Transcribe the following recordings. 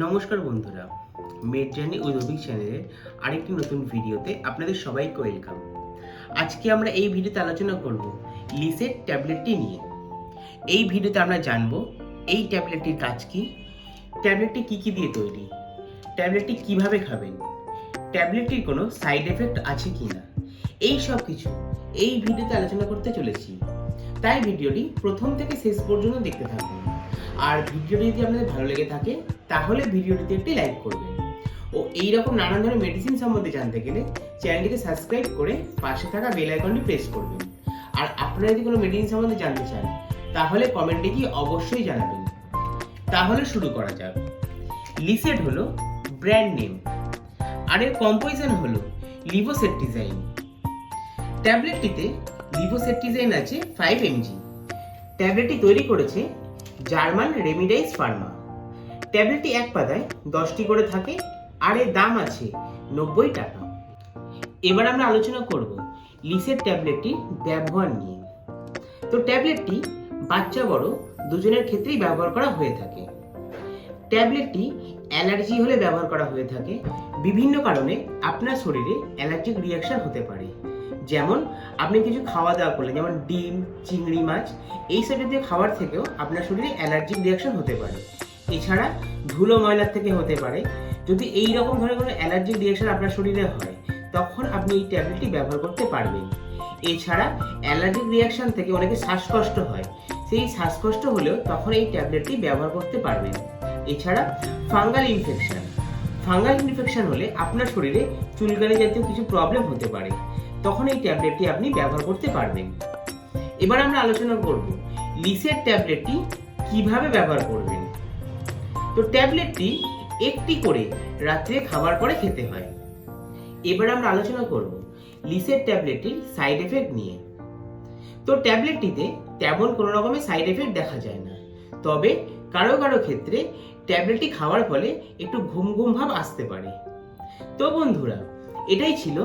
নমস্কার বন্ধুরা made journey চ্যানেলের আরেকটি নতুন ভিডিওতে আপনাদের সবাইকে ওয়েলকাম আজকে আমরা এই ভিডিওতে আলোচনা করব লিসের ট্যাবলেটটি নিয়ে। এই ভিডিওতে আমরা জানব এই ট্যাবলেটটির কাজ কি, ট্যাবলেটটি কি কি দিয়ে তৈরি, ট্যাবলেটটি কীভাবে খাবেন, ট্যাবলেটটির কোনো সাইড এফেক্ট আছে কি না এই সব কিছু এই ভিডিওতে আলোচনা করতে চলেছি। তাই ভিডিওটি প্রথম থেকে শেষ পর্যন্ত দেখতে থাকুন। আর ভিডিওটি যদি আপনাদের ভালো লেগে থাকে, তাহলে ভিডিওটিতে একটি লাইক করবেন। ও এই রকম নানান ধরনের মেডিসিন সম্বন্ধে জানতে গেলে চ্যানেলটিকে সাবস্ক্রাইব করে পাশে থাকা বেল আইকনটি প্রেস করবেন। আর আপনারা যদি কোনো মেডিসিন সম্বন্ধে জানতে চান, তাহলে কমেন্টে গিয়ে অবশ্যই জানাবেন। তাহলে শুরু করা যাক। লিসেট হলো ব্র্যান্ড নেম আর এর কম্পোজিশন হলো লিভোসেট্টিজাইন ট্যাবলেটটিতে লিভোসেট্টিজাইন আছে ফাইভ এমজি ট্যাবলেটটি তৈরি করেছে জার্মান রেমিডাইস ফার্মা। ট্যাবলেটটি এক পাতায় দশটি করে থাকে, আর এর দাম আছে নব্বই টাকা। এবার আমরা আলোচনা করব লিসের ট্যাবলেটটির ব্যবহার নিয়ে। তো ট্যাবলেটটি বাচ্চা, বড়, দুজনের ক্ষেত্রেই ব্যবহার করা হয়ে থাকে। ট্যাবলেটটি অ্যালার্জি হলে ব্যবহার করা হয়ে থাকে। বিভিন্ন কারণে আপনার শরীরে অ্যালার্জিক রিয়াকশন হতে পারে। যেমন আপনি কিছু খাওয়া দাওয়া করলেন, যেমন ডিম, চিংড়ি মাছ, এই সব জাতীয় খাবার থেকেও আপনার শরীরে অ্যালার্জিক রিয়াকশন হতে পারে। এছাড়া ধুলো ময়লার থেকে হতে পারে। যদি এই রকম ধরনের কোনো অ্যালার্জিক রিয়াকশন আপনার শরীরে হয়, তখন আপনি এই ট্যাবলেটটি ব্যবহার করতে পারবেন। এছাড়া অ্যালার্জিক রিয়াকশন থেকে অনেকে শ্বাসকষ্ট হয়। সেই শ্বাসকষ্ট হলেও তখন এই ট্যাবলেটটি ব্যবহার করতে পারবেন। এছাড়া ফাঙ্গাল ইনফেকশন। ফাঙ্গাল ইনফেকশন হলে আপনার শরীরে চুলকানি জাতীয় কিছু প্রবলেম হতে পারে। তখন এই ট্যাবলেটটি আপনি ব্যবহার করতে পারবেন। এবার আমরা আলোচনা করব লিসের ট্যাবলেটটি কীভাবে ব্যবহার করবেন। তো ট্যাবলেটটি একটি করে রাত্রে খাবার পরে খেতে হয়। এবার আমরা আলোচনা করব লিসের ট্যাবলেটটির সাইড এফেক্ট নিয়ে। তো ট্যাবলেটটিতে তেমন কোনো রকমের সাইড এফেক্ট দেখা যায় না। তবে কারও কারও ক্ষেত্রে ট্যাবলেটটি খাওয়ার ফলে একটু ঘুম ঘুম ভাব আসতে পারে। তো বন্ধুরা এটাই ছিল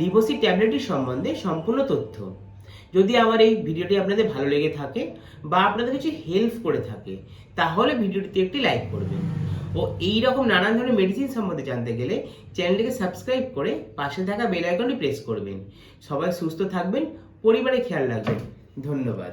লিভোসি ট্যাবলেটটির সম্বন্ধে সম্পূর্ণ তথ্য। যদি আমার এই ভিডিওটি আপনাদের ভালো লেগে থাকে বা আপনাদের কিছু হেল্প করে থাকে, তাহলে ভিডিওটিতে একটি লাইক করবেন। ও এই রকম নানান ধরনের মেডিসিন সম্বন্ধে জানতে গেলে চ্যানেলটিকে সাবস্ক্রাইব করে পাশে থাকা বেল আইকনটি প্রেস করবেন। সবাই সুস্থ থাকবেন, পরিবারে খেয়াল রাখবেন। ধন্যবাদ।